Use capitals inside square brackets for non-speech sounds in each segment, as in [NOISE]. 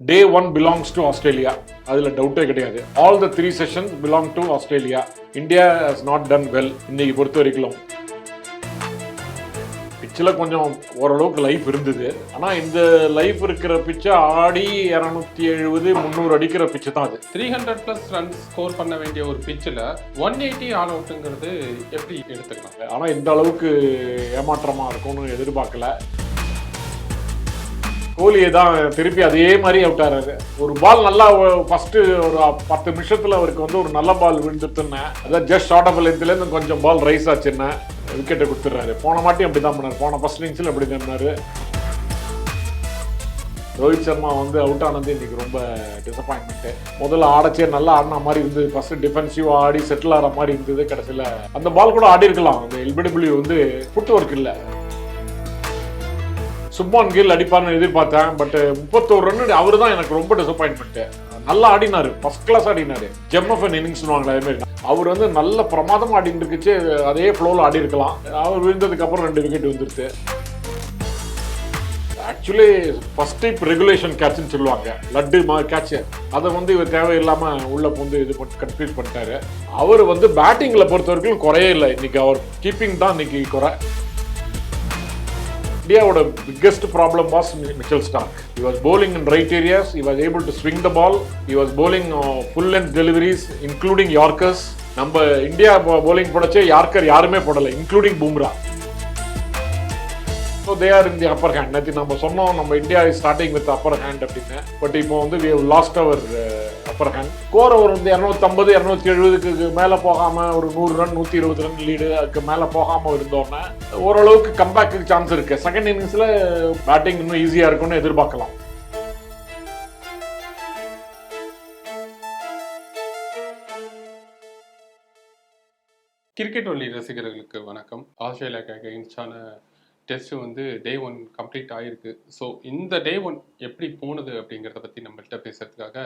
Day one belongs to Australia அதில் டவுட்டே கிடையாது. All the three sessions belong to Australia India has not done well இன்னைக்கு பொறுத்த வரைக்கும். பிச்சில் கொஞ்சம் ஓரளவுக்கு லைஃப் இருந்தது. ஆனால் இந்த லைஃப் இருக்கிற பிச்சை ஆடி இரநூத்தி எழுபது முந்நூறு அடிக்கிற பிச்சு தான் அது. Three hundred plus run score பண்ண வேண்டிய ஒரு பிச்சில் ஒன் எயிட்டி ஆல் அவுட்டுங்கிறது எப்படி எடுத்துக்கலாம்? ஆனால் இந்த அளவுக்கு ஏமாற்றமாக இருக்கும்னு எதிர்பார்க்கல. கோலியை தான் திருப்பி அதே மாதிரி அவுட் ஆறாரு. ஒரு பால் நல்லா ஃபர்ஸ்ட் ஒரு பத்து நிமிஷத்துல அவருக்கு வந்து ஒரு நல்ல பால் விழுந்துட்டுன்னு அதான் ஜஸ்ட் ஷார்ட் ஆஃப் லென்த்லேருந்து கொஞ்சம் பால் ரைஸ் ஆச்சுன்னு விக்கெட்டை கொடுத்துட்றாரு. போன மாட்டி அப்படி தான் பண்ணார். போன ஃபர்ஸ்ட் இன்னிங்ஸில் அப்படி தான் பண்ணாரு. ரோஹித் சர்மா வந்து அவுட் ஆனது இன்றைக்கி ரொம்ப டிசப்பாயின்மெண்ட்டு முதல்ல ஆடச்சே நல்லா ஆடின மாதிரி இருந்தது. ஃபஸ்ட்டு டிஃபென்சிவாக ஆடி செட்டில் ஆகிற மாதிரி இருந்தது கடைசியில். அந்த பால் கூட ஆடி இருக்கலாம். அந்த எல்பிடபிள்யூ வந்து ஃபுட் ஒர்க் இல்லை. சுப்மான் கில் அடிப்பார்னு எதிர்பார்த்தேன். பட் முப்பத்தோரு ரன் அவர் தான் எனக்கு ரொம்ப டிசப்பாயின்மெண்ட் நல்லா ஆடினாரு. ஃபர்ஸ்ட் கிளாஸ் ஆடினாரு. ஜெம் ஆஃப் இன்னிங்ஸ் அதே மாதிரி. அவர் வந்து நல்ல பிரமாதமாக ஆடிட்டு இருக்குச்சு அதே ஃப்ளோவில் ஆடி இருக்கலாம். அவர் விழுந்ததுக்கு அப்புறம் ரெண்டு விக்கெட் வந்துருச்சு ஆக்சுவலி ஃபர்ஸ்ட் டைப் ரெகுலேஷன் கேட்ச்னு சொல்லுவாங்க. லட்டு மா கேட்ச் அதை வந்து இவர் தேவையில்லாமல் உள்ள வந்து இது பண்ணி கன்ஃபியூஸ் பண்ணிட்டாரு. அவர் வந்து பேட்டிங்கில் பொறுத்த வரைக்கும் குறையே இல்லை. இன்னைக்கு அவர் கீப்பிங் தான் இன்னைக்கு குறை. இந்தியாவோட biggest problem was Mitchell Starc he was bowling in right areas he was able to swing the ball he was bowling full length deliveries including including நம்ம இந்தியா போலிங் போடச்சே யார்கர் யாருமே போடலை including Bumrah so they are in the upper hand நேற்று நம்ம சொன்னோம் நம்ம India is starting with upper hand அப்படின்னு. But இப்போ வந்து we lost our upper score ஒரு வந்து இரநூத்தம்பது இரநூத்தி எழுபதுக்கு மேலே போகாமல் ஒரு நூறு ரன் நூற்றி இருபது ரன் லீடு அதுக்கு மேலே போகாமல் இருந்தோன்னே ஓரளவுக்கு கம்பேக்கு சான்ஸ் இருக்கு. செகண்ட் இன்னிங்ஸில் பேட்டிங் இன்னும் ஈஸியாக இருக்கும்னு எதிர்பார்க்கலாம். கிரிக்கெட் ஒன்லி ரசிகர்களுக்கு வணக்கம். ஆஸ்திரேலியாக்கு அகைன்ஸ்டான டெஸ்ட் வந்து டே ஒன் கம்ப்ளீட் ஆகிருக்கு ஸோ இந்த டே ஒன் எப்படி போனது அப்படிங்கிறத பற்றி நம்மள்கிட்ட பேசுறதுக்காக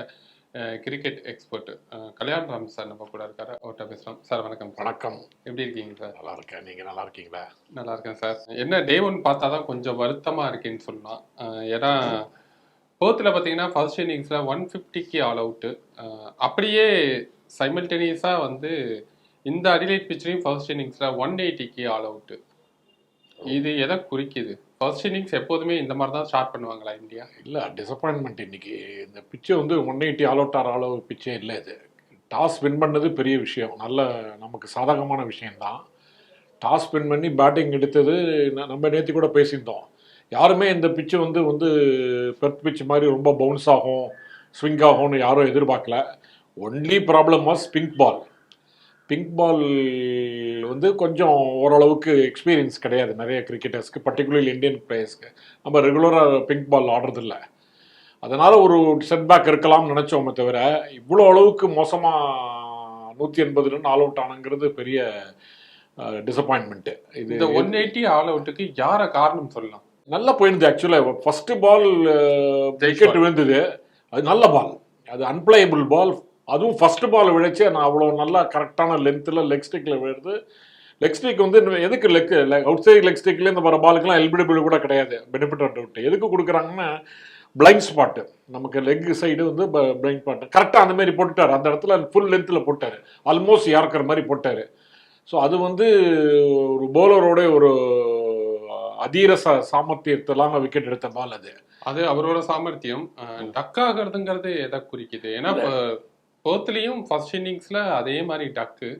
cricket expert Kalyan Ram sir நம்ம கூட இருக்காரு. அவர்கிட்ட பேசுகிறோம் சார் வணக்கம் வணக்கம். எப்படி இருக்கீங்க சார்? நல்லா இருக்கேன். நீங்கள் நல்லா இருக்கீங்களா? நல்லா இருக்கேன் சார். என்ன டே ஒன் பார்த்தா தான் கொஞ்சம் வருத்தமாக இருக்கேன்னு சொல்லலாம். ஏன்னா போத்தில் பார்த்தீங்கன்னா ஃபர்ஸ்ட் இன்னிங்ஸில் ஒன் ஃபிஃப்டிக்கு ஆல் அவுட்டு அப்படியே சைமல்டேனியஸாக வந்து இந்த அடிலைட் பிச்சிலையும் ஃபர்ஸ்ட் இன்னிங்ஸில் ஒன் எயிட்டிக்கு ஆல் அவுட்டு இது எதை குறிக்குது? ஃபர்ஸ்ட் இன்னிங்ஸ் எப்போதுமே இந்த மாதிரி தான் ஸ்டார்ட் பண்ணுவாங்களா இந்தியா? இல்லை டிசப்பாயின்மெண்ட் இன்னைக்கு. இந்த பிச்சை வந்து ஒன் எயிட்டி ஆல் அவுட் ஆகிற அளவு பிச்சே இல்லை இது. டாஸ் வின் பண்ணது பெரிய விஷயம். நல்ல நமக்கு சாதகமான விஷயம்தான். டாஸ் வின் பண்ணி பேட்டிங் எடுத்தது ந- நம்ம நேற்று கூட பேசியிருந்தோம். யாருமே இந்த பிச்சு வந்து வந்து பெர்த் பிச் மாதிரி ரொம்ப பவுன்ஸ் ஆகும் ஸ்விங் ஆகும்னு யாரும் எதிர்பார்க்கல. Only problem was pink ball pink ball வந்து கொஞ்சம் ஓரளவுக்கு எக்ஸ்பீரியன்ஸ் கிடையாது. நிறைய கிரிக்கெட்டர்ஸ்க்கு பர்டிகுலர்லி இந்தியன் பிளேயர்ஸ்க்கு நம்ம ரெகுலராக பிங்க் பால் ஆடுறதில்ல. அதனால ஒரு செட்பேக் இருக்கலாம்னு நினைச்சோமே தவிர இவ்வளோ அளவுக்கு மோசமாக நூற்றி எண்பது ரன் ஆல் அவுட் ஆனங்கிறது பெரிய டிசப்பாயின்மெண்ட்டு இது இந்த ஒன் எயிட்டி ஆல் அவுட்டுக்கு யாரை காரணம் சொல்லலாம்? நல்லா போயிருந்தது ஆக்சுவலாக ஃபர்ஸ்ட் பால் விக்கெட் விழுந்தது. அது நல்ல பால் அது அன்பிளேயபிள் பால் அதுவும் ஃபர்ஸ்ட் பால் விழைச்சு நான் அவ்வளோ நல்லா கரெக்டான லென்த்தில் லெக் ஸ்டிக்கில் விழுது லெக் ஸ்டிக் வந்து எதுக்கு லெக் அவுட் சைட் லெக் ஸ்டிக்லேருந்து வர பாலுக்குலாம் எல்பிடபிள் கூட கிடையாது. பெனிஃபிட் அவுட் எதுக்கு கொடுக்குறாங்கன்னா பிளைண்ட் ஸ்பாட்டு நமக்கு லெக் சைடு வந்து பிளைண்ட் ஸ்பாட் கரெக்டாக அந்த மாதிரி போட்டுட்டார். அந்த இடத்துல ஃபுல் லென்த்தில் போட்டார். ஆல்மோஸ்ட் யார்க்கர் மாதிரி போட்டார். ஸோ அது வந்து ஒரு பவுலரோட ஒரு அதீர ச சாமர்த்தியத்தெல்லாம் விக்கெட் எடுத்த பால் அது. அது அவரோட சாமர்த்தியம். டக் ஆகிறதுங்கிறது எதை குறிக்குது? ஏன்னா போர்த்லயும் ஃபர்ஸ்ட் இன்னிங்ஸில் அதே மாதிரி டக்கு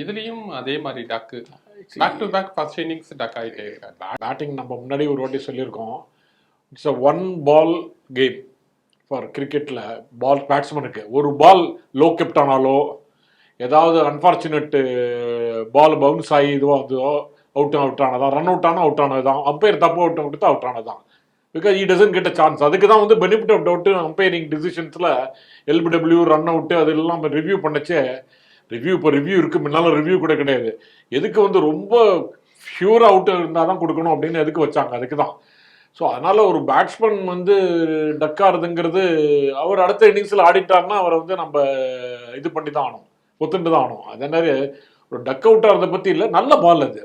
இதுலேயும் அதே மாதிரி duck back to back first innings duck ஆகிட்டே இருக்காரு. பேட்டிங் நம்ம முன்னாடி ஒரு வாட்டி சொல்லியிருக்கோம். It's a one ball game for கிரிக்கெட்டில் பால் பேட்ஸ்மேனுக்கு ஒரு பால் லோ கெப்ட் ஆனாலோ ஏதாவது அன்ஃபார்ச்சுனேட்டு பால் பவுன்ஸ் ஆகி இதுவோ அதுவோ அவுட் அவுட் ஆனதான் ரன் அவுட் ஆனால் அவுட் ஆனது தான் அம்பையர் தப்பு அவுட் கொடுத்தா அவுட் ஆனது தான் because he doesn't get a chance அதுக்கு தான் வந்து பெனிஃபிட் ஆஃப் டவுட் அம்பையரிங் டிசிஷன்ஸில் எல்பிடபிள்யூ ரன் அவுட்டு அதெல்லாம் ரிவ்யூ பண்ணச்சே ரிவ்யூ இப்போ ரிவ்யூ இருக்குது முன்னால ரிவ்யூ கூட கிடையாது. எதுக்கு வந்து ரொம்ப ஃபியூர் அவுட் இருந்தால் தான் கொடுக்கணும் அப்படின்னு எதுக்கு வச்சாங்க? அதுக்கு தான். ஸோ அதனால் ஒரு பேட்ஸ்மேன் வந்து டக்காருதுங்கிறது அவர் அடுத்த இன்னிங்ஸில் ஆடிட்டார்னா அவரை வந்து நம்ம இது பண்ணி தான் ஆகணும். ஒத்துண்டு தான் ஆகணும். அதே மாதிரி ஒரு டக் அவுட் ஆகிறத பற்றி இல்லை நல்ல பால் அது.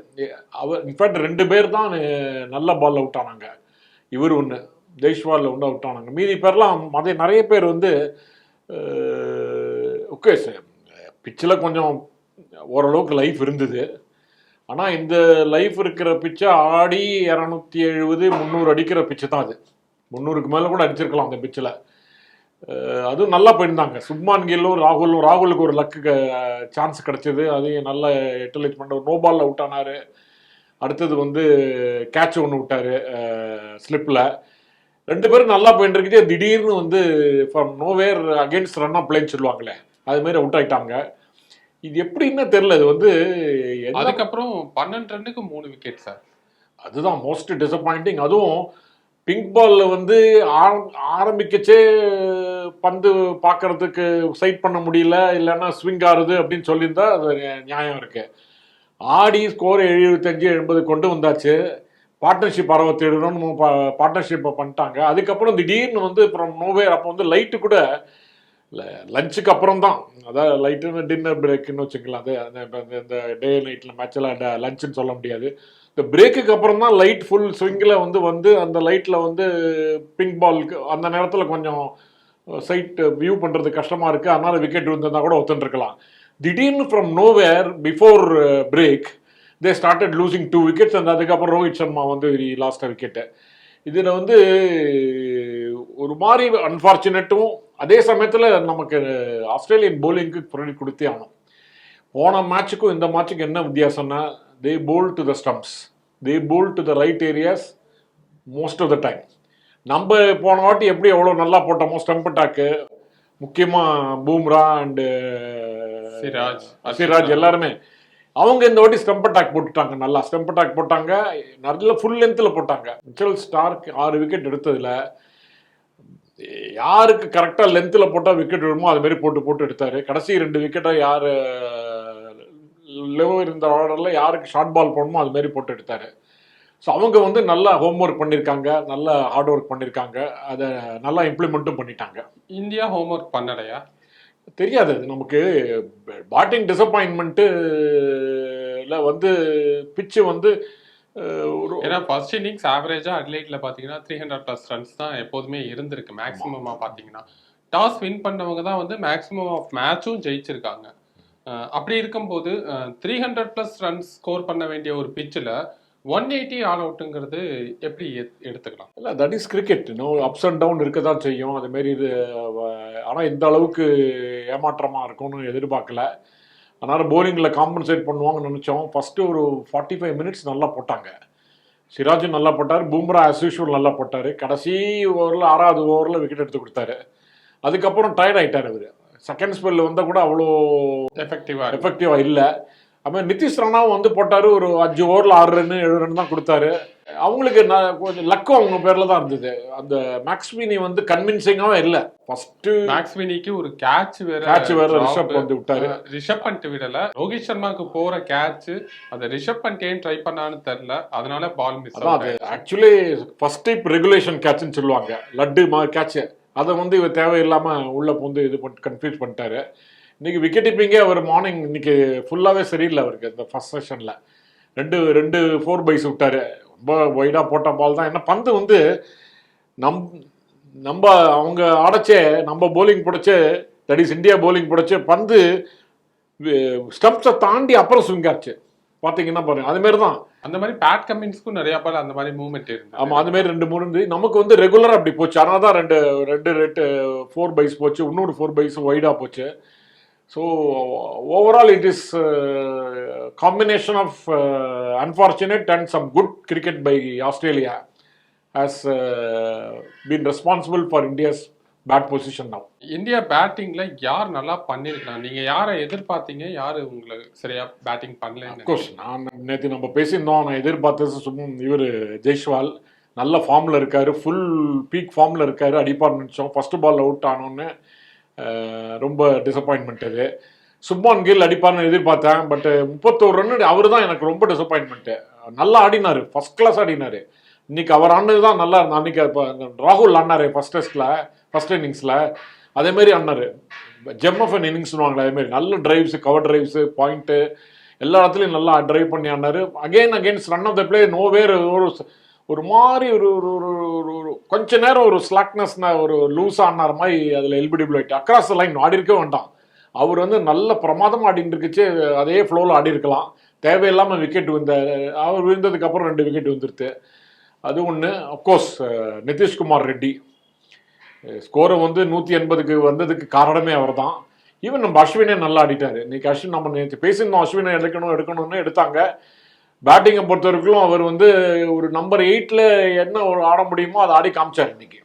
அவர் இன்ஃபேக்ட் ரெண்டு பேர் தான் நல்ல பால் அவுட் ஆனாங்க. இவர் ஒன்று ஜெய்ஷ்வால் ஒன்று அவுட் ஆனாங்க. மீதி பேர்லாம் அதே நிறைய பேர் வந்து ஓகே சார் பிச்சில் கொஞ்சம் ஓரளவுக்கு லைஃப் இருந்தது. ஆனால் இந்த லைஃப் இருக்கிற பிச்சை ஆடி இரநூத்தி எழுபது முந்நூறு அடிக்கிற பிச்சை தான் அது. முந்நூறுக்கு மேலே கூட அடிச்சிருக்கலாம் அந்த பிச்சில். அதுவும் நல்லா போயிருந்தாங்க. சுப்மான் கில்லும் ராகுலும் ராகுலுக்கு ஒரு லக்கு சான்ஸ் கிடச்சிது. அதையும் நல்ல யூட்டிலைஸ் பண்ணுற நோ பாலில் அவுட் ஆனார். அடுத்தது வந்து கேட்ச் ஒன்று விட்டாரு ஸ்லிப்பில் ரெண்டு பேரும் நல்லா போயிட்டு இருக்குது. திடீர்னு வந்து from nowhere against run of பிளேன்னு சொல்லுவாங்களே அது மாதிரி அவுட் ஆயிட்டாங்க. இது எப்படின்னு தெரியல. இது வந்து அதுக்கப்புறம் பன்னெண்டு ரன்னுக்கு மூணு விக்கெட் சார் அதுதான் மோஸ்ட் டிசப்பாயிண்டிங் அதுவும் பிங்க் பால்ல வந்து ஆரம்- ஆரம்பிக்கச்சே பந்து பார்க்கறதுக்கு சைட் பண்ண முடியல இல்லைன்னா ஸ்விங் ஆறுது அப்படின்னு சொல்லியிருந்தா அது நியாயம் இருக்கு. ஆடி ஸ்கோர் எழுபத்தஞ்சு எண்பது கொண்டு வந்தாச்சு. பார்ட்னர்ஷிப் அறுபத்தேழு பார்ட்னர்ஷிப்பை பண்ணிட்டாங்க. அதுக்கப்புறம் திடீர்னு வந்து அப்புறம் நோவேர் அப்போ வந்து லைட்டு கூட லஞ்சுக்கு அப்புறம் தான். அதாவது லைட்டுன்னு டின்னர் பிரேக்குன்னு வச்சுக்கலாம் அது அந்த இந்த- டே நைட்டில் மேட்செல்லாம் லஞ்சுன்னு சொல்ல முடியாது. இந்த பிரேக்குக்கு அப்புறம் தான் லைட் ஃபுல் ஸ்விங்கில் வந்து வந்து அந்த லைட்டில் வந்து பிங்க் பாலுக்கு அந்த நேரத்தில் கொஞ்சம் சைட் வியூ பண்ணுறது கஷ்டமாக இருக்குது அதனால் விக்கெட் விழுந்திருந்தால் கூட ஒத்துருக்கலாம் திடீர்னு from nowhere before break they started losing two wickets அந்த அதுக்கப்புறம் ரோஹித் சர்மா வந்து லாஸ்ட் விக்கெட்டு இதில் வந்து ஒரு மாதிரி அன்ஃபார்ச்சுனேட்டும் அதே சமயத்தில் நமக்கு ஆஸ்திரேலியன் bowling-க்கு கிரெடிட் கொடுத்தே ஆகணும். போன மேட்சுக்கும் இந்த மேட்சுக்கு என்ன வித்தியாசம்னா they bowl to the stumps they bowl to the right areas most of the time நம்ம போன வாட்டி எப்படி எவ்வளோ நல்லா போட்டோமோ ஸ்டம்ப் அட்டாக்கு முக்கியமாக பூம்ரா அண்டு சிராஜ், சிராஜ் எல்லாருமே. அவங்க இந்த வாட்டி ஸ்டம்ப் அட்டாக் போட்டுட்டாங்க. நல்லா ஸ்டம்ப் அட்டாக் போட்டாங்க. நல்ல ஃபுல் லென்த்தில் போட்டாங்க. மிச்சல் ஸ்டார்க் ஆறு விக்கெட் எடுத்ததுல யாருக்கு கரெக்டாக லென்த்தில் போட்டால் விக்கெட் விழுமோ அது மாதிரி போட்டு போட்டு எடுத்தாரு. கடைசி ரெண்டு விக்கெட்டை யார் லெவ் இருந்த ஆர்டரில் யாருக்கு ஷார்ட் பால் போடணுமோ அது மாதிரி போட்டு எடுத்தாரு. ஸோ அவங்க வந்து நல்லா ஹோம்ஒர்க் பண்ணியிருக்காங்க நல்ல ஹார்ட் ஒர்க் பண்ணியிருக்காங்க அதை நல்லா இம்ப்ளிமெண்ட்டும் பண்ணிட்டாங்க. இந்தியா ஹோம்ஒர்க் பண்ணலையா? தெரியாது அது நமக்கு. பேட்டிங் டிசப்பாயின்மெண்ட்டுல வந்து பிச்சு வந்து ஒரு ஏன்னா ஃபர்ஸ்ட் இன்னிங்ஸ் ஆவரேஜா அட்லைட்ல பாத்தீங்கன்னா த்ரீ ஹண்ட்ரட் பிளஸ் ரன்ஸ் தான் எப்போதுமே இருந்திருக்கு மேக்ஸிமமா பாத்தீங்கன்னா. டாஸ் வின் பண்ணவங்க தான் வந்து மேக்ஸிமம் ஆஃப் மேட்சும் ஜெயிச்சிருக்காங்க. அப்படி இருக்கும்போது three hundred plus runs score பண்ண வேண்டிய ஒரு பிச்சில் ஒன் எயிட்டி ஆல் அவுட்டுங்கிறது எப்படி எடுத்துக்கலாம்? இல்லை தட் இஸ் கிரிக்கெட் இன்னும் அப்ஸ் அண்ட் டவுன் இருக்க தான் செய்யும். அதுமாரி இது ஆனால் இந்த அளவுக்கு ஏமாற்றமாக இருக்கும்னு எதிர்பார்க்கல அதனால் போலிங்கில் காம்பன்சேட் பண்ணுவாங்கன்னு நினச்சோம். ஃபஸ்ட்டு ஒரு ஃபார்ட்டி ஃபைவ் மினிட்ஸ் நல்லா போட்டாங்க. சிராஜும் நல்லா போட்டார். பூம்ரா usual நல்லா போட்டார். கடைசி ஓவரில் ஆறாவது ஓவரில் விக்கெட் எடுத்து கொடுத்தாரு. அதுக்கப்புறம் டயர்ட் ஆயிட்டார் அவர். செகண்ட் ஸ்பெல் வந்தால் கூட அவ்வளோ எஃபெக்டிவா எஃபெக்டிவாக இல்லை. அப்புறம் நிதிஷ் ராணாவும் வந்து போட்டார் ஒரு அஞ்சு ஓவரில் ஆறு ரன் ஏழு ரன் தான் கொடுத்தாரு. அவங்களுக்கு நான் கொஞ்சம் லக்கும் அவங்க பேரில் தான் இருந்தது. அந்த மேக்ஸ்மினி வந்து கன்வின்சிங்காகவும் இல்லை. ஃபஸ்ட்டு மேக்ஸ்வினிக்கு ஒரு கேட்ச் வேற கேட்ச் வேற. ரிஷப் வந்து விட்டாரு. ரிஷப் பண்ணிட்டு விடல. ரோஹித் சர்மாக்கு போற கேட்ச் அதை ரிஷப் பண்ணிட்டு ஏன் ட்ரை பண்ணான்னு தெரியல. அதனால பால் மிஸ் அது. ஆக்சுவலி ஃபர்ஸ்ட் டைப் ரெகுலேஷன் கேட்ச்னு சொல்லுவாங்க. லட்டு மா கேட்ச் அதை வந்து இவர் தேவையில்லாமல் உள்ள வந்து இது பண்ணி கன்ஃபியூஸ் பண்ணிட்டாரு. இன்னைக்கு விக்கெட் கீப்பிங்கே அவர் மார்னிங் இன்னைக்கு ஃபுல்லாகவே சரியில்லை அவருக்கு இந்த ஃபர்ஸ்ட் செஷனில் ரெண்டு ரெண்டு ஃபோர் பைஸ் விட்டாரு. ரொம்ப ஒய்டாக போட்ட பால் தான். என்ன பந்து வந்து நம் நம்ம அவங்க ஆடச்சே நம்ம bowling போடச்சே தட் இஸ் இந்தியா bowling போடச்சே பந்து ஸ்டம்ப்ஸை தாண்டி அப்புறம் ஸ்விங் ஆச்சு. பார்த்தீங்கன்னா பாருங்க அது மாதிரி தான். அந்த மாதிரி பேட் கமின்ஸ்க்கும் நிறைய பால் அந்த மாதிரி மூவ்மெண்ட் இருக்கு ஆமா அது மாதிரி ரெண்டு மூணு இருந்து நமக்கு வந்து ரெகுலரா அப்படி போச்சு. அதனால தான் ரெண்டு ரெண்டு ரெட்டு ஃபோர் பைஸ் போச்சு. இன்னொரு ஃபோர் பைஸ் ஒய்டா போச்சு. So overall it is combination of unfortunate and some good cricket by Australia has been responsible for India's bad position now. India பேட்டிங்ல யார் நல்லா பண்ணிருக்கலாம் நீங்க யாரை எதிர்பார்த்தீங்க? யாரு உங்களுக்கு சரியா பேட்டிங் பண்ணலன்னு அப்கோர்ஸ் நான் நேற்று நம்ம பேசியிருந்தோம். நான் எதிர்பார்த்தது சும் இவர் ஜெய்ஷ்வால் நல்ல ஃபார்மில் இருக்காரு. ஃபுல் பீக் ஃபார்மில் இருக்காரு. அடிப்பார் நினச்சோம். ஃபர்ஸ்ட் பால் அவுட் ஆனோன்னு ரொம்ப டிசப்பாயின்மெண்ட் அது. சுப்மான் கில் அடிப்பார்னு எதிர்பார்த்தேன் பட் முப்பத்தோரு ரன் அவர் தான் எனக்கு ரொம்ப டிசப்பாயின்மெண்ட்டு நல்லா ஆடினாரு ஃபர்ஸ்ட் கிளாஸ் ஆடினாரு. இன்னைக்கு அவர் ஆனது தான் நல்லா இருந்தா அன்னைக்கு இப்போ ராகுல் ஆடினாரு ஃபர்ஸ்ட் டெஸ்ட்டில் ஃபர்ஸ்ட் இன்னிங்ஸில் அதேமாரி ஆடினாரு. ஜெம் ஆஃப் அன் இன்னிங்ஸ்னுவாங்களே அதேமாரி நல்ல டிரைவ்ஸ் கவர் ட்ரைவ்ஸு பாயிண்ட்டு எல்லா இடத்துலையும் நல்லா டிரைவ் பண்ணி ஆடினார். Again against run of the play nowhere ஒரு ஒரு மாதிரி ஒரு ஒரு ஒரு ஒரு ஒரு கொஞ்ச நேரம் ஒரு ஸ்லாக்னஸ்னா ஒரு லூஸ் ஆனார் மாதிரி அதில் எல்பிடிபிள் ஆகிட்டு அக்ராஸ் லைன் ஆடி இருக்க வேண்டாம். அவர் வந்து நல்ல பிரமாதமாக ஆடிட்டு இருக்குச்சு அதே ஃப்ளோவில் ஆடி இருக்கலாம் தேவையில்லாமல் விக்கெட் விழுந்தார் அவர் விழுந்ததுக்கப்புறம் ரெண்டு விக்கெட் வந்துருது அது ஒன்று அப்கோர்ஸ் நிதிஷ்குமார் ரெட்டி. ஸ்கோரை வந்து நூற்றி எண்பதுக்கு வந்ததுக்கு காரணமே அவர் தான் ஈவன் நம்ம அஸ்வினே நல்லா ஆடிட்டார். இன்னைக்கு அஸ்வின் நம்ம நேற்று பேசியிருந்தோம் அஸ்வினை எடுக்கணும் எடுக்கணும்னு எடுத்தாங்க. பேட்டிங்கை பொறுத்த வரைக்கும் அவர் வந்து ஒரு நம்பர் எயிட்டில் என்ன ஒரு ஆட முடியுமோ அதை ஆடி காமிச்சார் இன்னைக்கு.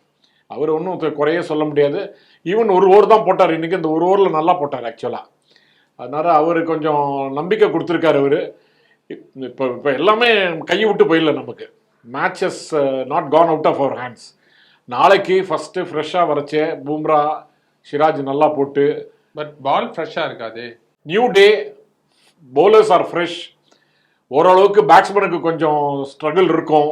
அவர் ஒன்றும் குறைய சொல்ல முடியாது. ஈவன் ஒரு ஓவர் தான் போட்டார். இன்னைக்கு இந்த ஒரு ஓவரில் நல்லா போட்டார் ஆக்சுவலாக அதனால அவர் கொஞ்சம் நம்பிக்கை கொடுத்துருக்காரு அவர். இப்போ இப்போ எல்லாமே கையை விட்டு போயிடல நமக்கு. Matches not gone out of our hands நாளைக்கு ஃபஸ்ட்டு ஃப்ரெஷ்ஷாக வரைச்சே பூம்ரா சிராஜ் நல்லா போட்டு பட் பால் ஃப்ரெஷ்ஷாக இருக்காது. New day bowlers are fresh ஓரளவுக்கு பேட்ஸ்மேனுக்கு கொஞ்சம் ஸ்ட்ரகிள் இருக்கும்.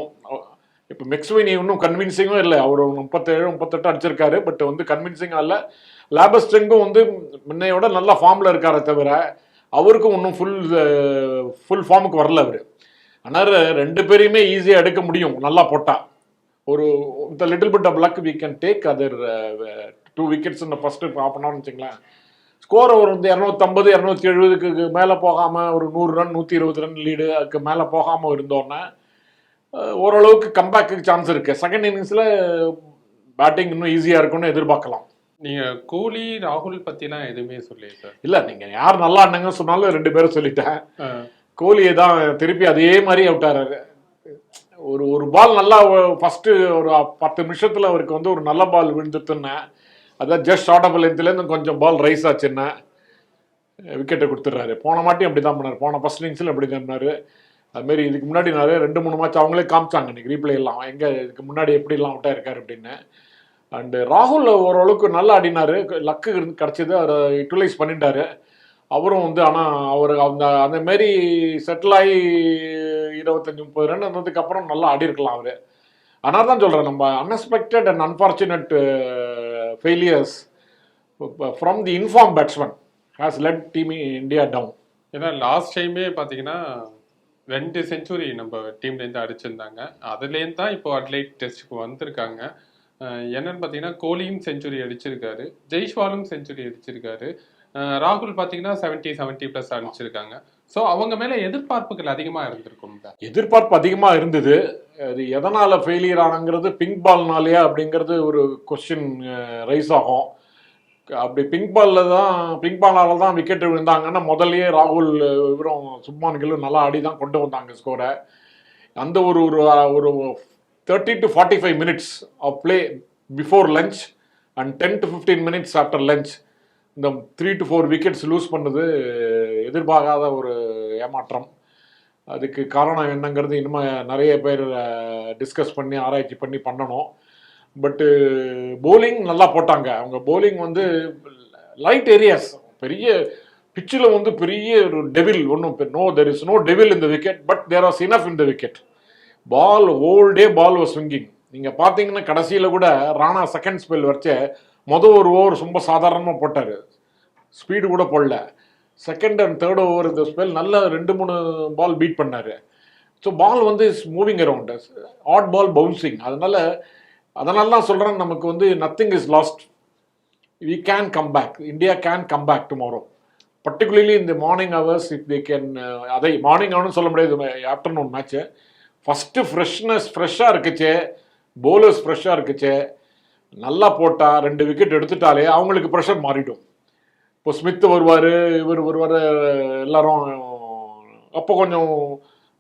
இப்போ மெக்ஸ்வினி இன்னும் கன்வின்சிங்கும் இல்லை. அவர் முப்பத்தேழு முப்பத்தெட்டு அடிச்சிருக்காரு. பட் வந்து கன்வின்சிங்காக இல்லை. லேபஸ்டங்கும் வந்து முன்னையோட நல்ல ஃபார்மில் இருக்காரே தவிர அவருக்கும் இன்னும் ஃபுல் ஃபுல் ஃபார்முக்கு வரல அவர். ஆனால் ரெண்டு பேரையுமே ஈஸியாக எடுக்க முடியும். நல்லா போட்டால் ஒரு இந்த little bit of luck we can take other two wickets இந்த ஃபஸ்ட்டு ஆஃப் பண்ணோம்னு வச்சுங்களேன். ஸ்கோர் ஒரு வந்து இரநூத்தம்பது இரநூத்தி எழுபதுக்கு மேலே போகாமல் ஒரு நூறு ரன் நூற்றி இருபது ரன் லீடு அதுக்கு மேலே போகாமல் இருந்தோன்னே ஓரளவுக்கு கம்பேக்கு சான்ஸ் இருக்குது செகண்ட் இன்னிங்ஸில் பேட்டிங் இன்னும் ஈஸியாக இருக்கும்னு எதிர்பார்க்கலாம். நீங்கள் கோலி ராகுல் பற்றிலாம் எதுவுமே சொல்லி சார்? இல்லை நீங்கள் யார் நல்லா ஆடினாங்க சொன்னாலும் ரெண்டு பேரும் சொல்லிட்டேன். கோலியை தான் திருப்பி அதே மாதிரி விட்டாரு ஒரு ஒரு பால் நல்லா ஃபர்ஸ்ட் ஒரு பத்து நிமிஷத்துல அவருக்கு வந்து ஒரு நல்ல பால் விழுந்துட்டுன்னு அதான் ஜஸ்ட் ஷார்ட் ஆஃப் லென்த்லேருந்து கொஞ்சம் பால் ரைஸ் ஆச்சுன்னா விக்கெட்டை கொடுத்துட்றாரு. போன மாட்டியும் அப்படி தான் பண்ணார். போன ஃபர்ஸ்ட் இன்னிங்ஸில் அப்படி தான் பண்ணார். அதுமாரி இதுக்கு முன்னாடி நிறைய ரெண்டு மூணு மேட்ச் அவங்களே காமிச்சாங்க இன்றைக்கி ரீப்ளே எல்லாம். எங்கே இதுக்கு முன்னாடி எப்படிலாம் அவுட்டாக இருக்கார் அப்படின்னு. அண்டு ராகுல் ஓரளவுக்கு நல்லா ஆடினார். லக்கு கிடச்சிது. அவர் யூட்டிலைஸ் பண்ணிட்டாரு. அவரும் வந்து ஆனால் அவர் அந்த அந்த மாரி செட்டில் ஆகி இருபத்தஞ்சி முப்பது ரன் இருந்ததுக்கப்புறம் நல்லா ஆடி இருக்கலாம் அவர். ஆனால் தான் சொல்கிறேன் நம்ம unexpected and unfortunate failures from the in form batsman has let team India down ஏன்னா லாஸ்ட் டைமே பார்த்தீங்கன்னா ரெண்டு செஞ்சுரி நம்ம டீம்லேருந்து அடிச்சிருந்தாங்க. அதுலேருந்து தான் இப்போ அட்லைட் டெஸ்ட்டுக்கு வந்திருக்காங்க. என்னன்னு பார்த்தீங்கன்னா கோலியும் செஞ்சுரி அடிச்சிருக்காரு. ஜெய்ஷ்வாலும் செஞ்சுரி அடிச்சிருக்காரு. ராகுல் பார்த்தீங்கன்னா செவன்ட்டி செவன்ட்டி ப்ளஸ் அடிச்சிருக்காங்க. ஸோ அவங்க மேலே எதிர்பார்ப்புகள் அதிகமாக இருந்திருக்கும் எதிர்பார்ப்பு அதிகமாக இருந்தது. அது எதனால் ஃபெயிலியர் ஆனங்கிறது பிங்க் பால்னாலேயா அப்படிங்கிறது ஒரு கொஸ்டின் ரைஸ் ஆகும். அப்படி பிங்க் பாலில் தான் பிங்க் பாலால தான் விக்கெட் விழுந்தாங்கன்னா முதல்லயே ராகுல் இவரும் சுப்மான் நல்லா ஆடி தான் கொண்டு வந்தாங்க ஸ்கோரை அந்த ஒரு ஒரு ஒரு thirty to forty five minutes of play before lunch and ten to fifteen minutes after lunch இந்த three to four wickets lose பண்ணது எதிர்பார்க்காத ஒரு ஏமாற்றம். அதுக்கு காரணம் என்னங்கிறது இன்னும் நிறைய பேர் டிஸ்கஸ் பண்ணி ஆராய்ச்சி பண்ணி பண்ணணும். பட்டு போலிங் நல்லா போட்டாங்க. அவங்க போலிங் வந்து லைட் ஏரியாஸ் பெரிய பிச்சில் வந்து பெரிய ஒரு டெவில் ஒன்றும் no there is no devil இந்த wicket but there was enough இந்த wicket ball all day ball was swinging நீங்கள் பார்த்தீங்கன்னா கடைசியில் கூட ராணா செகண்ட் ஸ்பெல் வரைச்சே மொதல் ஒரு ஓவர் ரொம்ப சாதாரணமாக போட்டார். ஸ்பீடு கூட போடல. செகண்ட் அண்ட் தேர்ட் ஓவர் இந்த ஸ்பெல் நல்ல ரெண்டு மூணு பால் பீட் பண்ணார். ஸோ பால் வந்து is moving around odd ball bouncing அதனால் அதனால தான் சொல்கிறேன் நமக்கு வந்து nothing is lost we can come back India can come back tomorrow particularly இந்த morning hours if they can அதை மார்னிங் ஹவர்னு சொல்ல முடியாது ஆஃப்டர்நூன் மேட்ச்சு ஃபஸ்ட்டு ஃப்ரெஷ்னஸ் ஃப்ரெஷ்ஷாக இருக்குச்சே. பவுலர்ஸ் ஃப்ரெஷ்ஷாக இருக்குச்சே. நல்லா போட்டால் ரெண்டு விக்கெட் எடுத்துட்டாலே அவங்களுக்கு ப்ரெஷர் மாறிடும். இப்போ ஸ்மித் வருவார் இவர் வருவார் எல்லாரும் அப்போ கொஞ்சம்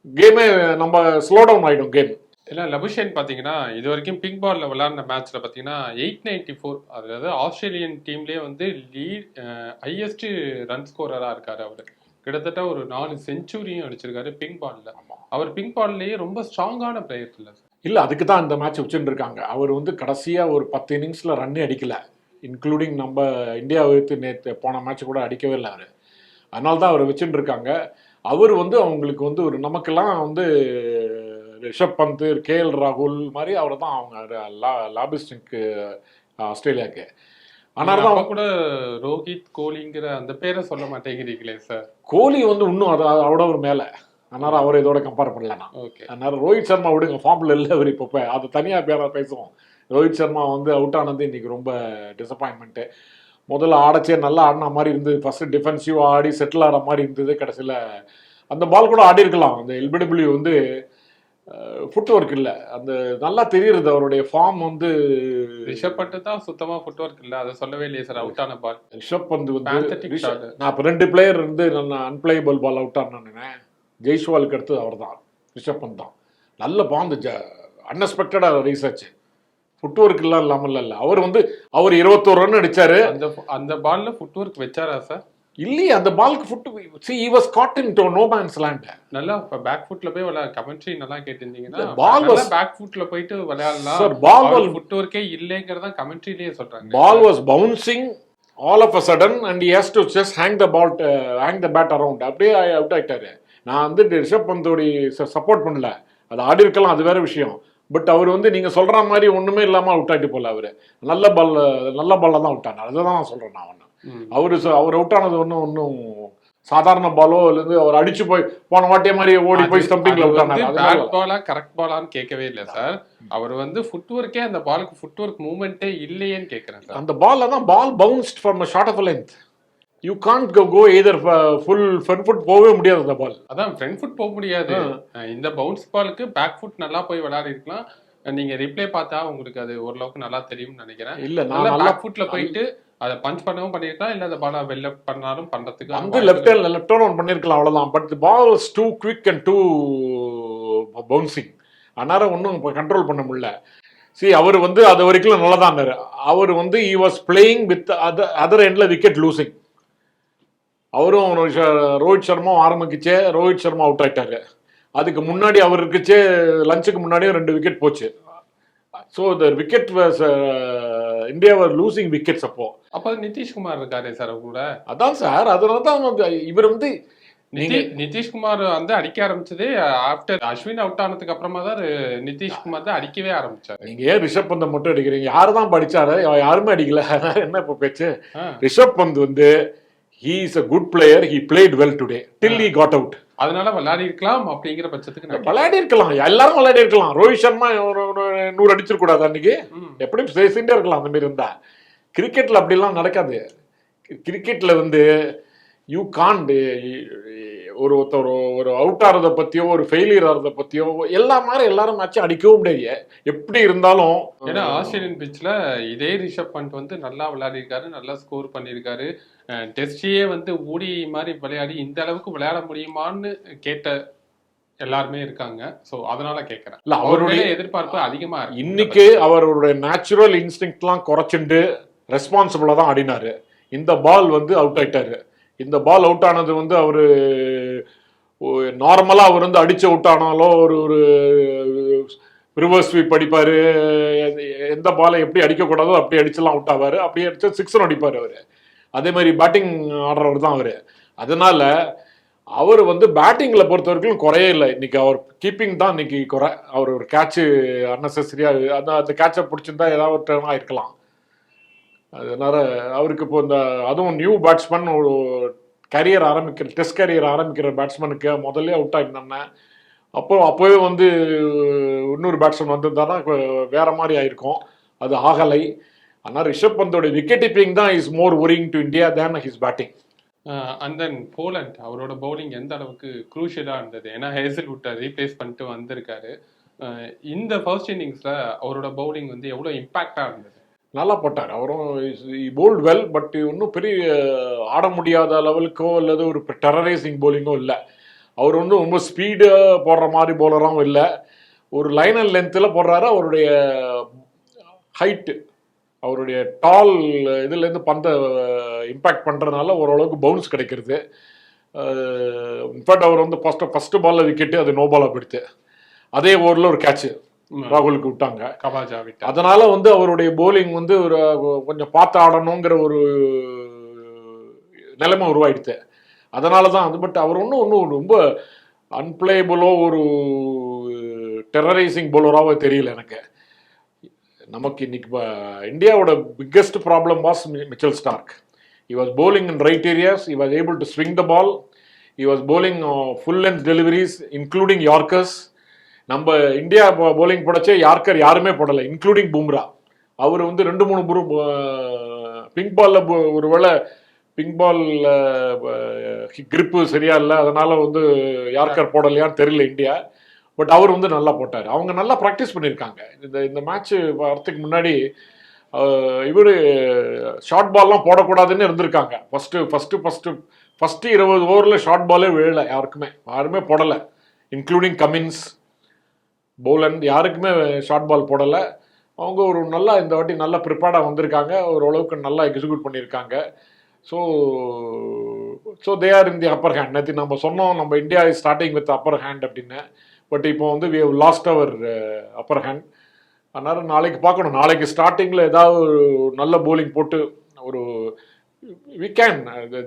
கேமே நம்ம ஸ்லோ டவுன் ஆகிடும் கேம் இல்லை லபுஷன் பார்த்தீங்கன்னா இது வரைக்கும் பிங்க் பாலில் விளாட்ன மேட்ச்சில் பார்த்தீங்கன்னா எயிட் நைன்டி ஃபோர் அதாவது ஆஸ்திரேலியன் டீம்லேயே வந்து லீட் ஹையஸ்ட் ரன் ஸ்கோரராக இருக்காரு அவர். கிட்டத்தட்ட ஒரு நாலு செஞ்சுரியும் அடிச்சிருக்காரு பிங்க் பாலில் அவர் பிங்க் பால்லேயே ரொம்ப ஸ்ட்ராங்கான பிளேயர் இல்லை இல்லை அதுக்கு தான் இந்த மேட்ச் வச்சுட்டு இருக்காங்க. அவர் வந்து கடைசியாக ஒரு பத்து இன்னிங்ஸில் ரன்னே அடிக்கல. இன்க்ளூடிங் நம்ம இந்தியா வைத்து நேற்று போன மேட்ச் கூட அடிக்கவே இல்லை அவர். அதனால தான் அவர் வச்சுட்டு இருக்காங்க அவர் வந்து அவங்களுக்கு வந்து ஒரு நமக்கெல்லாம் வந்து ரிஷப் பந்த் கே எல் ராகுல் மாதிரி அவர் தான் அவங்க லா லாபிஸ்டிக்கு ஆஸ்திரேலியாவுக்கு. ஆனால் தான் கூட ரோஹித் கோலிங்கிற அந்த பேரை சொல்ல மாட்டேங்கிறீங்களே சார்? கோலி வந்து இன்னும் அது அதோட ஒரு மேலே. அதனால அவர் இதோட கம்பேர் பண்ணல நான். ஓகே. அதனால ரோஹித் சர்மா விடுங்க ஃபார்ம்ல இல்லை அவர் இப்போ அது தனியாக பேர பேசுவோம். ரோஹித் சர்மா வந்து அவுட் ஆனது இன்னைக்கு ரொம்ப டிசப்பாயின்மெண்ட்டு முதல்ல ஆடச்சே நல்லா ஆடின மாதிரி இருந்தது. ஃபர்ஸ்ட் டிஃபென்சிவாக ஆடி செட்டில் ஆகிற மாதிரி இருந்தது. கடைசியில் அந்த பால் கூட ஆடி இருக்கலாம். அந்த எல்பிடபிள்யூ வந்து ஃபுட் ஒர்க் இல்லை. அந்த நல்லா தெரியுறது அவருடைய ஃபார்ம் வந்து ரிஷப் பட்டு தான் சுத்தமா ஃபுட் ஒர்க் இல்ல. அதை சொல்லவே இல்லையே சார் அவுட் ஆன பால் ரிஷப் பந்து வந்து. நான் இப்போ ரெண்டு பிளேயர் வந்து நான் அன்பிளேயபிள் பால் அவுட் ஆனேன் ஜெய்ஸ்வாலுக்கு அடுத்து அவர் தான் ரிஷப் பந்த் தான். நல்ல பாந்து ஜ அன்எக்ஸ்பெக்டடாக ரீசர்ச் ஃபுட் ஒர்க் எல்லாம் இல்லாமல் இல்லை. அவர் வந்து அவர் இருபத்தோரு ரன் அடிச்சாரு. அந்த அந்த பால்ல ஃபுட் ஒர்க் வச்சாரா சார் இல்லையே அந்த பாலுக்கு foot see he was caught in to no man's land. நல்லா பேக் ஃபுட்ல போய் விளையாட கமெண்ட்ரி நல்லா கேட்டிருந்தீங்கன்னா ball was- பேக் ஃபுட்ல போயிட்டு விளையாடலாம். Sir, ball was- ஃபுட் ஒர்க்கே இல்லைங்கிறதா கமெண்ட்ரிலேயே சொல்றாங்க. Ball was bouncing all of a sudden and he has to just hang the ball hang the bat around அப்படியே அவுட் ஆயிட்டாரு. நான் வந்து ரிஷப் பந்தோடைய சப்போர்ட் பண்ணல. அது ஆடி இருக்கலாம் அது வேற விஷயம். பட் அவர் வந்து நீங்க சொல்ற மாதிரி ஒண்ணுமே இல்லாம அவுட் போல அவரு. நல்ல பால் நல்ல பால்ல தான் அவுட் ஆனார் அதுதான் நான் சொல்றேன் நான் ஒன்று. அவரு அவர் அவுட் ஆனது ஒன்றும் ஒன்றும் சாதாரண பாலோ இல்லது அவர் அடிச்சு போய் போன வாட்டிய மாதிரி ஓடி போய் ஸ்டம்பிங்ல பேட் பாலா கரெக்ட் பாலான்னு கேட்கவே இல்லை சார் அவர் வந்து ஃபுட் ஒர்க்கே அந்த பாலுக்கு ஃபுட் ஒர்க் மூவ்மெண்ட்டே இல்லையேன்னு கேட்கறேன் சார் அந்த பால்ல தான் ball bounced from short of length you can't go go either full front foot போகவே முடியாது அந்த பால் அதான் ஃப்ரண்ட் ஃபுட் போக முடியாது. இந்த பவுன்ஸ் பாலுக்கு பேக் ஃபுட் நல்லா போய் விளையாடி இருக்கலாம். நீங்க ரிப்ளே பார்த்தா உங்களுக்கு அது ஓரளவுக்கு நல்லா தெரியும்னு நினைக்கிறேன். இல்ல நல்லா பேக் ஃபுட்ல போயிட்டு அதை பஞ்ச் பண்ணவும் பண்ணிருக்கலாம் இல்ல அந்த பால வெளில பண்ணாலும் பண்றதுக்கு வந்து லெஃப்ட் ஹேண்ட் லெஃப்ட் ஹேண்ட் பண்ணிருக்கலாம் அவ்வளவுதான். But ball is too quick and too bouncing அதனால ஒன்றும் கண்ட்ரோல் பண்ண முடியல. See அவர் வந்து அது வரைக்கும் நல்லா தான் அவர் வந்து he was playing with other other எண்ட்ல விக்கெட் லூசிங் அவரும் ரோஹித் சர்மாவும் ஆரம்பிக்குச்சே ரோஹித் சர்மா அவுட் ஆயிட்டாரு. அதுக்கு முன்னாடி அவர் இருக்குச்சே லஞ்சுக்கு முன்னாடியும் ரெண்டு விக்கெட் போச்சு. So the wicket India was losing wickets அப்போ. அப்ப நிதிஷ்குமார் இருக்காரு சார் கூட? அதான் சார் அதனால தான் இவர் வந்து நிதிஷ்குமார் வந்து அடிக்க ஆரம்பிச்சதே ஆஃப்டர் அஸ்வின் அவுட் ஆனதுக்கு அப்புறமா தான் நிதிஷ்குமார் தான் அடிக்கவே ஆரம்பிச்சாரு. நீங்க ஏன் ரிஷப் பந்தை மட்டும் அடிக்கிறீங்க? யாரு தான் படிச்சாரு யாருமே அடிக்கல. [LAUGHS] என்ன இப்போ பேச்சு. ரிஷப் பந்த் வந்து he is a good player he played well today till he got out அதனால விளையாடி இருக்கலாம் அப்படிங்கிற பட்சத்துக்கு விளையாடி இருக்கலாம் எல்லாரும் விளையாடி இருக்கலாம் ரோஹித் சர்மா ஒரு நூறு அடிச்சிருக்கூடாது அன்னைக்கு. எப்படியும் பேசிட்டே இருக்கலாம் அந்த மாதிரி இருந்தா. கிரிக்கெட்ல அப்படிலாம் நடக்காது. கிரிக்கெட்ல வந்து யூ காண்ட் ஒரு ஒருத்தர் ஒரு அவுட் ஆறதை பத்தியோ ஒரு ஃபெயிலியர் ஆறதை பத்தியோ எல்லா மாதிரி எல்லாரும் மேட்சும் அடிக்கவும் முடியாது. எப்படி இருந்தாலும் ஏன்னா ஆஸ்திரேலியன் பிச்சில் இதே ரிஷப் பண்ட் வந்து நல்லா விளையாடிருக்காரு நல்லா ஸ்கோர் பண்ணியிருக்காரு டெஸ்டியே வந்து ஊடி மாதிரி விளையாடி இந்த அளவுக்கு விளையாட முடியுமான்னு கேட்ட எல்லாருமே இருக்காங்க. ஸோ அதனால கேட்குறேன் இல்ல அவருடைய எதிர்பார்ப்பு அதிகமா இன்னைக்கு அவருடைய நேச்சுரல் இன்ஸ்டிங்க்ட்லாம் குறைச்சிண்டு ரெஸ்பான்சிபிளா தான் ஆடினாரு. இந்த பால் வந்து அவுட் ஆயிட்டாரு. இந்த பால் அவுட் ஆனது வந்து அவர் நார்மலாக அவர் வந்து அடித்து அவுட் ஆனாலோ ஒரு ஒரு ரிவர்ஸ் ஸ்வீப் அடிப்பார் எந்த பாலை எப்படி அடிக்கக்கூடாதோ அப்படி அடிச்செல்லாம் அவுட் ஆவார். அப்படி அடிச்சா சிக்ஸரும் அடிப்பார் அவர். அதே மாதிரி பேட்டிங் ஆடுறவர் தான் அவர். அதனால அவர் வந்து பேட்டிங்கில் பொறுத்த வரைக்கும் குறையே இல்லை. இன்னைக்கு அவர் கீப்பிங் தான் இன்னைக்கு குறை. அவர் ஒரு கேட்சு அன்னெசரியா அந்த அந்த கேட்சை பிடிச்சிருந்தா ஏதாவது ஒரு டர்ன் அதனால அவருக்கு இப்போ இந்த அதுவும் நியூ பேட்ஸ்மேன் ஒரு கரியர் ஆரம்பிக்கிற டெஸ்ட் கரியர் ஆரம்பிக்கிற பேட்ஸ்மேனுக்கு முதல்ல அவுட் ஆயிருந்தானே அப்போ அப்போவே வந்து இன்னொரு பேட்ஸ்மேன் வந்திருந்தாருன்னா வேற மாதிரி ஆயிருக்கும். அது ஆகலை. ஆனால் ரிஷப் பந்தோட விக்கெட் கீப்பிங் தான் is more worrying to India than his batting and then Boland அவரோட பவுலிங் எந்த அளவுக்கு குரூஷியலாக இருந்தது? ஏன்னா ஹேசல்வுட்டை ரீப்ளேஸ் பண்ணிட்டு வந்திருக்காரு. இந்த ஃபர்ஸ்ட் இன்னிங்ஸில் அவரோட பவுலிங் வந்து எவ்வளோ இம்பாக்டாக இருந்தது? நல்லா போட்டார். அவரும் போல்ட் வெல் பட் இன்னும் பெரிய ஆட முடியாத லெவலுக்கோ அல்லது ஒரு டெரரைசிங் போலிங்கோ இல்லை. அவர் வந்து ரொம்ப ஸ்பீடு போடுற மாதிரி போலராகவும் இல்லை. ஒரு லைன் அண்ட் லென்த்தில் போடுறாரு. அவருடைய ஹைட்டு அவருடைய டால் இதுலேருந்து பந்தை இம்பேக்ட் பண்ணுறதுனால ஓரளவுக்கு பவுன்ஸ் கிடைக்கிறது. இன்ஃபேக்ட் அவர் வந்து ஃபஸ்ட்டு ஃபஸ்ட்டு பாலில் விக்கெட்டு அது நோ பாலாக போயிடுத்து அதே ஓவரில் ஒரு கேட்ச்சு ராகுலுக்கு விட்டாங்க. கபாஜா விட்டா அதனால வந்து அவருடைய போலிங் வந்து ஒரு கொஞ்சம் பார்த்து ஆடணுங்கிற ஒரு நிலைமை உருவாயிடுது அதனால தான் அது பட் அவர் ஒன்றும் ஒன்றும் ரொம்ப அன்பிளேபிளோ ஒரு டெரரைசிங் போலராகவோ தெரியல எனக்கு. நமக்கு இன்னைக்கு இந்தியாவோட biggest problem was Mitchell Starc he was bowling in right areas. He was able to swing the ball. He was bowling uh, full length deliveries including நம்ம இந்தியா போலிங் போடச்சே யார்கர் யாருமே போடலை இன்க்ளூடிங் பும்ரா. அவர் வந்து ரெண்டு மூணு புரு பிங்க் பால்ல ஒருவேளை pink ball grip சரியா இல்லை அதனால வந்து யார்கர் போடலையான்னு தெரியல இந்தியா. பட் அவர் வந்து நல்லா போட்டார். அவங்க நல்லா ப்ராக்டிஸ் பண்ணியிருக்காங்க இந்த இந்த மேட்ச் வரத்துக்கு முன்னாடி இவர் ஷார்ட் பால்லாம் போடக்கூடாதுன்னு இருந்திருக்காங்க. ஃபஸ்ட்டு ஃபஸ்ட்டு ஃபஸ்ட்டு ஃபஸ்ட்டு இருபது ஓவரில் ஷார்ட் பாலே விழலை யாருக்குமே. யாருமே போடலை. இன்க்ளூடிங் கமின்ஸ் பவுலன் யாருக்குமே ஷார்ட் பால் போடலை. அவங்க ஒரு நல்லா இந்த வாட்டி நல்லா ப்ரிப்பேர்டாக வந்திருக்காங்க. ஓரளவுக்கு நல்லா எக்ஸிக்யூட் பண்ணியிருக்காங்க so so they are in the upper hand நேற்று நம்ம சொன்னோம் நம்ம India is starting with upper hand அப்படின்னு. பட் இப்போ வந்து we have lost our upper hand அதனால் நாளைக்கு பார்க்கணும். நாளைக்கு ஸ்டார்டிங்கில் ஏதாவது ஒரு நல்ல போலிங் போட்டு ஒரு we can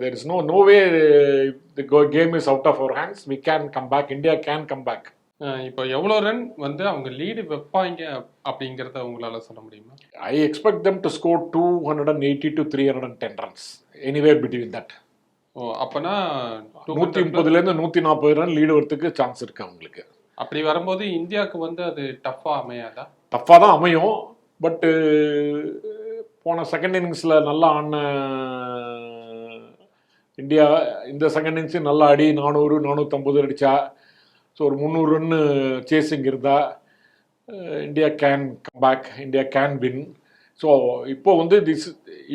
there is no no way the game is out of our hands we can come back India can come back இப்போ எவ்வளோ ரன் வந்து அவங்க லீடு வைப்பாங்க அப்படிங்கிறத உங்களால சொல்ல முடியுமா I expect them to score 280 to 310 runs. Anywhere between that. ஓ அப்பனா நூற்றி முப்பதுலேருந்து நூற்றி நாற்பது ரன் லீடு வரத்துக்கு சான்ஸ் இருக்கு அவங்களுக்கு அப்படி வரும்போது இந்தியாவுக்கு வந்து அது டஃப்பா அமையாதா டஃப்பாக தான் அமையும் பட்டு போன செகண்ட் இன்னிங்ஸில் நல்லா ஆடின இந்தியா இந்த செகண்ட் இன்னிங்ஸும் நல்லா அடி நானூறு நானூற்றம்பது அடித்தா ஸோ ஒரு முந்நூறு ரன்னு சேசிங் இருந்தா India can come back India can win so இப்போ வந்து திஸ்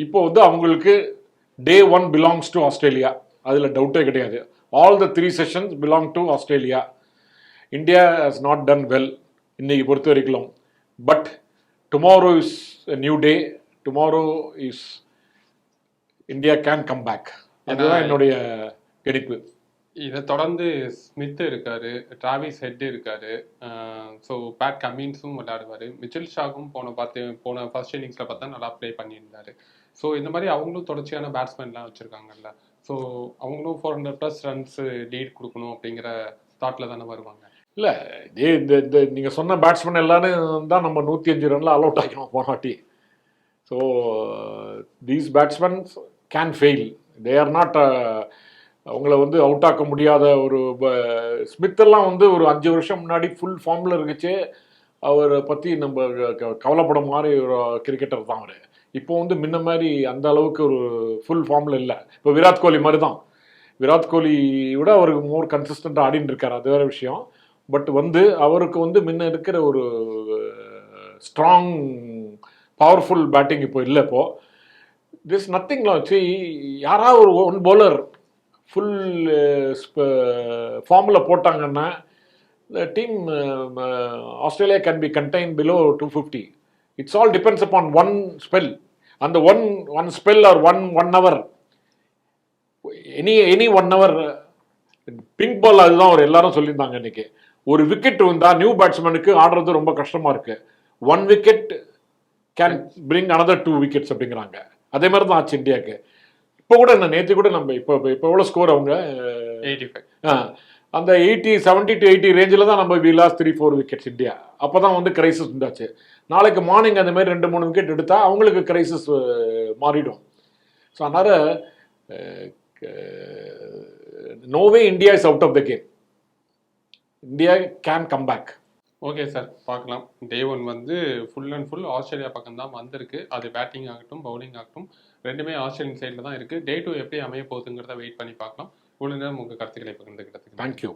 இப்போ வந்து அவங்களுக்கு day one belongs to Australia அதில் டவுட்டே கிடையாது. All the three sessions belong to Australia India has not done well இன்னைக்கு பொறுத்த வரைக்கும். But tomorrow is new day tomorrow is India can come back அதுதான் என்னுடைய கணிப்பு. இதை தொடர்ந்து ஸ்மித் இருக்காரு டிராவிஸ் ஹெட் இருக்காரு ஸோ பேட் கமின்ஸும் விளையாடுவாரு. மிச்சில் ஷாக்கும் போன பார்த்து போன ஃபர்ஸ்ட் இன்னிங்ஸில் பார்த்தா நல்லா ப்ளே பண்ணியிருந்தாரு. ஸோ இந்த மாதிரி அவங்களும் தொடர்ச்சியான பேட்ஸ்மேன்லாம் வச்சுருக்காங்கல்ல. ஸோ அவங்களும் four hundred plus runs lead கொடுக்கணும் அப்படிங்கிற தாட்டில் தானே வருவாங்க. இல்லை இதே இந்த இந்த நீங்கள் சொன்ன பேட்ஸ்மேன் எல்லாரும் தான் நம்ம நூற்றி அஞ்சு ரனில் அலௌட் ஆகிக்கணும் போன வாட்டி. So these batsmen can fail they are not அவங்கள வந்து அவுட் ஆக்க முடியாத ஒரு ஸ்மித்தெல்லாம் வந்து ஒரு அஞ்சு வருஷம் முன்னாடி ஃபுல் ஃபார்மில் இருந்துச்சு. அவரை பற்றி நம்ம க- கவலைப்பட மாதிரி ஒரு கிரிக்கெட்டர் தான் அவர். இப்போ வந்து முன்ன மாதிரி அந்த அளவுக்கு ஒரு ஃபுல் ஃபார்மில் இல்லை. இப்போ விராட் கோலி மாதிரி தான். விராட் கோலி விட அவருக்கு மோர் கன்சிஸ்டண்ட்டாக ஆடின்னு இருக்கார். அது வேற விஷயம். பட் வந்து அவருக்கு வந்து முன்ன இருக்கிற ஒரு ஸ்ட்ராங் பவர்ஃபுல் பேட்டிங் இப்போ இல்லை இப்போது திஸ் நத்திங் சி யாராவது ஒரு ஒன் பவுலர் ஃபுல் ஃபார்மில் uh, போட்டாங்கன்னா team Australia can be Australia can be contained below 250. It's all one one spell அந்த one one spell or one one hour any any one hour pink ball அதுதான் ஒரு எல்லாரும் சொல்லியிருந்தாங்க இன்னைக்கு. ஒரு wicket வந்தால் நியூ பேட்ஸ்மேனுக்கு ஆடுறது ரொம்ப கஷ்டமாக இருக்குது one wicket can bring another two wickets அப்படிங்கிறாங்க. அதே மாதிரி தான் ஆச்சு இந்தியாவுக்கு. இப்போ கூட என்ன நேற்று கூட நம்ம இப்போ இப்போ எவ்வளோ ஸ்கோர் அவங்க? எயிட்டி ஃபைவ் ஆ, அந்த எயிட்டி செவன்ட்டி டு எயிட்டி ரேஞ்சில் தான் நம்ம we lose three four wickets India அப்போ தான் வந்து கிரைசிஸ் இருந்தாச்சு நாளைக்கு மார்னிங் அந்த மாதிரி ரெண்டு மூணு விக்கெட் எடுத்தால் அவங்களுக்கு கிரைசிஸ் மாறிடும். ஸோ அதனால் no way India is out of the game India can come back okay sir பார்க்கலாம். டே ஒன் வந்து ஃபுல் அண்ட் ஃபுல் ஆஸ்திரேலியா பக்கம் தான் வந்திருக்கு. அது பேட்டிங் ஆகட்டும் பவுலிங் ஆகட்டும். ரெண்டுமே ஆஸ்திரேலியன் சைடில் தான் இருக்குது டே டூ எப்படி அமைய போகுதுங்கிறத வெயிட் பண்ணி பார்க்கலாம். இவ்வளோ நேரம் உங்கள் கருத்துக்களை பகிர்ந்துக்கிட்டதுக்கு தேங்க்யூ